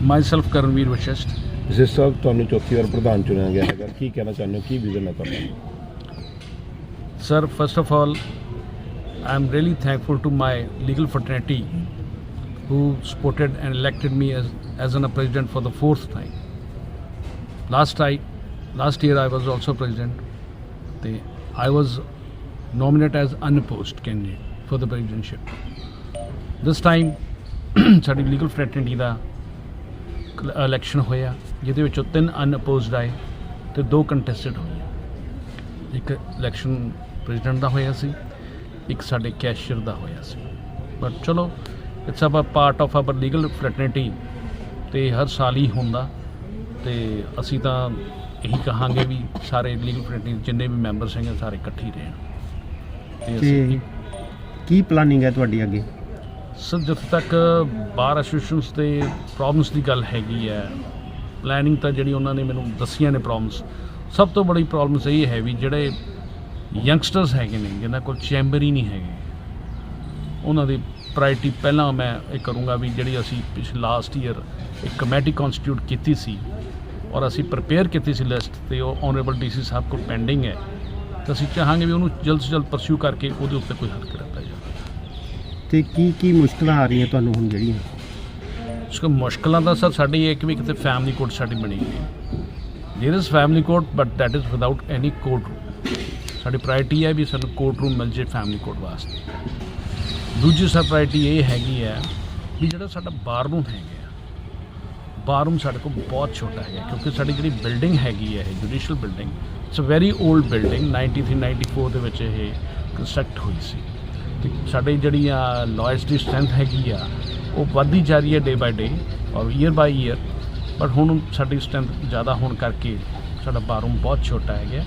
myself Karanveer Vashist. ਜਿਸ ਸਾਹਿਬ ਤੁਹਾਨੂੰ ਚੌਥੀ ਵਾਰ ਪ੍ਰਧਾਨ ਚੁਣਿਆ ਗਿਆ ਹੈਗਾ ਕੀ ਕਹਿਣਾ ਚਾਹੁੰਦੇ ਹੋ ਕੀ ਵਿਜ਼ਨ ਹੈ ਤੁਹਾਡਾ Sir, first of all, I'm really thankful to my legal fraternity who supported and elected me as, as an, a president for the fourth time. Last, I, last year I was also president. The, I was nominated as unopposed candidate for the presidentship. This time ਸਾਡੀ legal fraternity ਦਾ election ਹੋਇਆ ਜਿਹਦੇ ਵਿੱਚੋਂ ਤਿੰਨ ਅਨਅਪੋਜ਼ਡ ਆਏ ਤੇ ਦੋ contested ਹੋਏ ਇੱਕ ਇਲੈਕਸ਼ਨ ਪ੍ਰੈਜ਼ੀਡੈਂਟ ਦਾ ਹੋਇਆ ਸੀ ਇੱਕ ਸਾਡੇ ਕੈਸ਼ੀਅਰ ਦਾ ਹੋਇਆ ਸੀ। ਬਟ ਚਲੋ it's a part of our legal fraternity ਤੇ ਹਰ ਸਾਲ ਹੀ ਹੁੰਦਾ ਤੇ ਅਸੀਂ ਤਾਂ ਇਹੀ ਕਹਾਂਗੇ ਵੀ ਸਾਰੇ ਲੀਗਲ ਫਰੈਟਰਨਿਟੀ ਜਿੰਨੇ ਵੀ ਮੈਂਬਰਸ ਹੈਗੇ ਸਾਰੇ ਇਕੱਠੇ ਰਹਿਣ ਤੇ ਅਸੀਂ ਤੇ ਕੀ ਪਲਾਨਿੰਗ ਹੈ ਤੁਹਾਡੀ ਅੱਗੇ? ਸਰ, ਜਿੱਥੇ ਤੱਕ ਬਾਰ ਐਸੋਸੀਏਸ਼ਨਸ ਤੇ ਪ੍ਰੋਬਲਮਸ ਦੀ ਗੱਲ ਹੈਗੀ ਹੈ ਪਲੈਨਿੰਗ ਤਾਂ ਜਿਹੜੀ ਉਹਨਾਂ ਨੇ ਮੈਨੂੰ ਦੱਸੀਆਂ ਨੇ ਪ੍ਰੋਬਲਮਸ ਸਭ ਤੋਂ ਬੜੀ ਪ੍ਰੋਬਲਮਸ ਇਹ ਹੈ ਵੀ ਜਿਹੜੇ ਯੰਗਸਟਰਸ ਹੈਗੇ ਨੇ, ਜਿਨ੍ਹਾਂ ਕੋਲ ਚੈਂਬਰ ਹੀ ਨਹੀਂ ਹੈਗੇ, ਉਹਨਾਂ ਦੀ ਪ੍ਰਾਇੋਰਟੀ ਪਹਿਲਾਂ ਮੈਂ ਇਹ ਕਰੂੰਗਾ ਵੀ ਜਿਹੜੀ ਅਸੀਂ ਪਿਛਲੇ ਲਾਸਟ ਈਅਰ ਇੱਕ ਕਮੇਟੀ ਕਨਸਟੀਟਿਊਟ ਕੀਤੀ ਸੀ ਔਰ ਅਸੀਂ ਪ੍ਰਪੇਅਰ ਕੀਤੀ ਸੀ ਲਿਸਟ ਤੇ ਉਹ ਆਨਰੇਬਲ ਡੀਸੀ ਸਾਹਿਬ ਕੋਲ ਪੈਂਡਿੰਗ ਹੈ, ਤਾਂ ਅਸੀਂ ਚਾਹਾਂਗੇ ਵੀ ਉਹਨੂੰ ਜਲਦ ਤੋਂ ਜਲਦ ਪਰਸਿਊ ਕਰਕੇ ਉਹਦੇ ਉੱਤੇ ਕੋਈ ਹੱਲ ਕੀਤਾ ਤੇ ਕੀ ਕੀ ਮੁਸ਼ਕਲਾਂ ਆ ਰਹੀਆਂ ਤੁਹਾਨੂੰ ਹੁਣ ਜਿਹੜੀਆਂ? ਸੋ ਮੁਸ਼ਕਲਾਂ ਦਾ ਸਰ ਸਾਡੀ ਇਹ ਕਿ ਵੀ ਕਿਤੇ ਫੈਮਿਲੀ ਕੋਰਟ ਸਾਡੀ ਬਣੀ ਹੋਈ there is family court but that is without any court room ਸਾਡੀ ਪ੍ਰਾਇੋਰਟੀ ਹੈ ਵੀ ਸਾਨੂੰ ਕੋਰਟ ਰੂਮ ਮਿਲ ਜੇ ਫੈਮਿਲੀ ਕੋਰਟ ਵਾਸਤੇ। ਦੂਜੀ ਸਰ ਪ੍ਰਾਇੋਰਟੀ ਇਹ ਹੈਗੀ ਹੈ ਵੀ ਜਿਹੜਾ ਸਾਡਾ ਬਾਰ ਰੂਮ ਹੈਗਾ ਬਾਰ ਰੂਮ ਸਾਡੇ ਕੋਲ ਬਹੁਤ ਛੋਟਾ ਹੈਗਾ ਕਿਉਂਕਿ ਸਾਡੀ ਜਿਹੜੀ ਬਿਲਡਿੰਗ ਹੈਗੀ ਹੈ, ਇਹ judicial building it's a very old building 93 94 ਦੇ ਵਿੱਚ ਇਹ ਕੰਸਟਰਕਟ ਹੋਈ ਸੀ। ਤੇ ਸਾਡੀ ਜਿਹੜੀ ਆ ਲਾਇਰਸ ਦੀ ਸਟਰੈਂਥ ਹੈਗੀ ਆ ਉਹ ਵੱਧਦੀ ਜਾ ਰਹੀ ਹੈ ਡੇ ਬਾਈ ਡੇ ਔਰ ਈਅਰ ਬਾਈ ਈਅਰ ਬਟ ਹੁਣ ਸਾਡੀ ਸਟਰੈਂਥ ਜ਼ਿਆਦਾ ਹੋਣ ਕਰਕੇ ਸਾਡਾ ਬਾਰੂਮ ਬਹੁਤ ਛੋਟਾ ਹੈਗਾ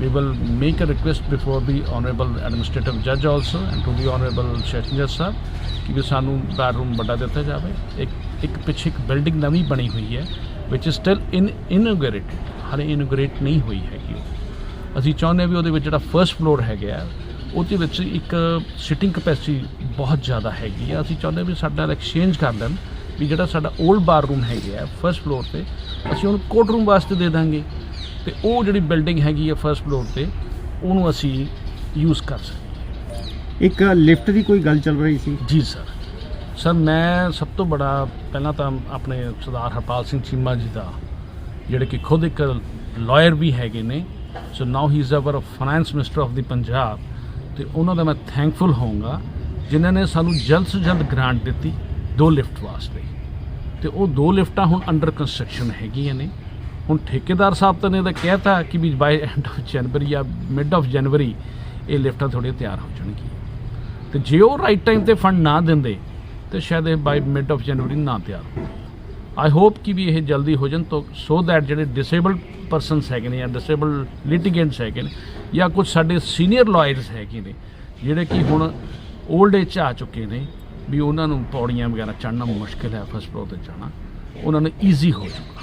we will make a request before the honorable administrative judge also and to the honorable session judge ਸਾਹਿਬ ਕਿ ਵੀ ਸਾਨੂੰ ਬਾਰੂਮ ਵੱਡਾ ਦਿੱਤਾ ਜਾਵੇ। ਇੱਕ ਇੱਕ ਪਿੱਛੇ ਇੱਕ ਬਿਲਡਿੰਗ ਨਵੀਂ ਬਣੀ ਹੋਈ ਹੈ which is still in inaugurated ਹਾਲੇ ਇਨੋਗਰੇਟ ਨਹੀਂ ਹੋਈ ਹੈਗੀ ਅਸੀਂ ਚਾਹੁੰਦੇ ਹਾਂ ਵੀ ਉਹਦੇ ਵਿੱਚ ਜਿਹੜਾ ਫਰਸਟ ਫਲੋਰ ਹੈਗਾ ਹੈ, ਉਹਦੇ ਵਿੱਚ ਇੱਕ ਸਿਟਿੰਗ ਕਪੈਸਿਟੀ ਬਹੁਤ ਜ਼ਿਆਦਾ ਹੈਗੀ ਆ। ਅਸੀਂ ਚਾਹੁੰਦੇ ਵੀ ਸਾਡਾ ਐਕਸਚੇਂਜ ਕਰ ਲੈਣ ਵੀ ਜਿਹੜਾ ਸਾਡਾ 올ਡ ਬਾਰ ਰੂਮ ਹੈਗਾ ਫਰਸਟ ਫਲੋਰ ਤੇ ਅਸੀਂ ਉਹਨੂੰ ਕੋਰਟ ਰੂਮ ਵਾਸਤੇ ਦੇ ਦਾਂਗੇ ਤੇ ਉਹ ਜਿਹੜੀ ਬਿਲਡਿੰਗ ਹੈਗੀ ਹੈ ਫਰਸਟ ਫਲੋਰ ਤੇ ਉਹਨੂੰ ਅਸੀਂ ਯੂਜ਼ ਕਰ ਸਕਦੇ ਇੱਕ ਲਿਫਟ ਦੀ ਕੋਈ ਗੱਲ ਚੱਲ ਰਹੀ ਸੀ? ਜੀ ਸਰ ਸਰ ਮੈਂ ਸਭ ਤੋਂ ਬੜਾ ਪਹਿਲਾਂ ਤਾਂ ਆਪਣੇ ਸਰਦਾਰ ਹਰਪਾਲ ਸਿੰਘ ਚੀਮਾ ਜੀ ਦਾ ਜਿਹੜੇ ਕਿ ਖੁਦ ਇੱਕ ਲਾਇਰ ਵੀ ਹੈਗੇ ਨੇ so now he is our finance minister of the Punjab ਤੇ ਉਹਨਾਂ ਦਾ ਮੈਂ ਥੈਂਕਫੁਲ ਹੋਊਂਗਾ, ਜਿਨ੍ਹਾਂ ਨੇ ਸਾਨੂੰ ਜਲਦ ਤੋਂ ਜਲਦ ਗ੍ਰਾਂਟ ਦਿੱਤੀ ਦੋ ਲਿਫਟ ਵਾਸਤੇ। ਤੇ ਉਹ ਦੋ ਲਿਫਟਾਂ ਹੁਣ ਅੰਡਰ ਕੰਸਟਰਕਸ਼ਨ ਹੈਗੀਆਂ ਨੇ। ਹੁਣ ਠੇਕੇਦਾਰ ਸਾਹਿਬ ਤਾਂ ਨੇ ਤਾਂ ਕਹਿਤਾ ਕਿ ਵੀ ਬਾਈ ਐਂਡ ਆਫ ਜਨਵਰੀ ਜਾਂ ਮਿਡ ਆਫ ਜਨਵਰੀ ਇਹ ਲਿਫਟਾਂ ਥੋੜ੍ਹੀਆਂ ਤਿਆਰ ਹੋ ਜਾਣਗੀਆਂ। ਤੇ ਜੇ ਉਹ ਰਾਈਟ ਟਾਈਮ ਤੇ ਫੰਡ ਨਾ ਦਿੰਦੇ, ਤੇ ਸ਼ਾਇਦ ਇਹ ਬਾਈ ਮਿਡ ਆਫ ਜਨਵਰੀ ਨਾ ਤਿਆਰ ਹੋਵੇ ਆਈ ਹੋਪ ਕਿ ਵੀ ਇਹ ਜਲਦੀ ਹੋ ਜਾਣ ਤਾਂ ਸੋ ਦੈਟ ਜਿਹੜੇ ਡਿਸੇਬਲਡ ਪਰਸਨਸ ਹੈਗੇ ਨੇ ਜਾਂ ਡਿਸੇਬਲਡ ਲਿਟੀਗੈਂਟਸ ਹੈਗੇ ਨੇ ਜਾਂ ਕੁਝ ਸਾਡੇ ਸੀਨੀਅਰ ਲਾਇਰਸ ਹੈਗੇ ਨੇ, ਜਿਹੜੇ ਕਿ ਹੁਣ 올ਡ ਏਜ 'ਚ ਆ ਚੁੱਕੇ ਨੇ ਵੀ ਉਹਨਾਂ ਨੂੰ ਪੌੜੀਆਂ ਵਗੈਰਾ ਚੜ੍ਹਨਾ ਮੁਸ਼ਕਿਲ ਹੈ ਫਸਟ ਫਲੋਰ ਤੇ ਜਾਣਾ, ਉਹਨਾਂ ਨੂੰ ਈਜ਼ੀ ਹੋ ਜਾਊਗਾ।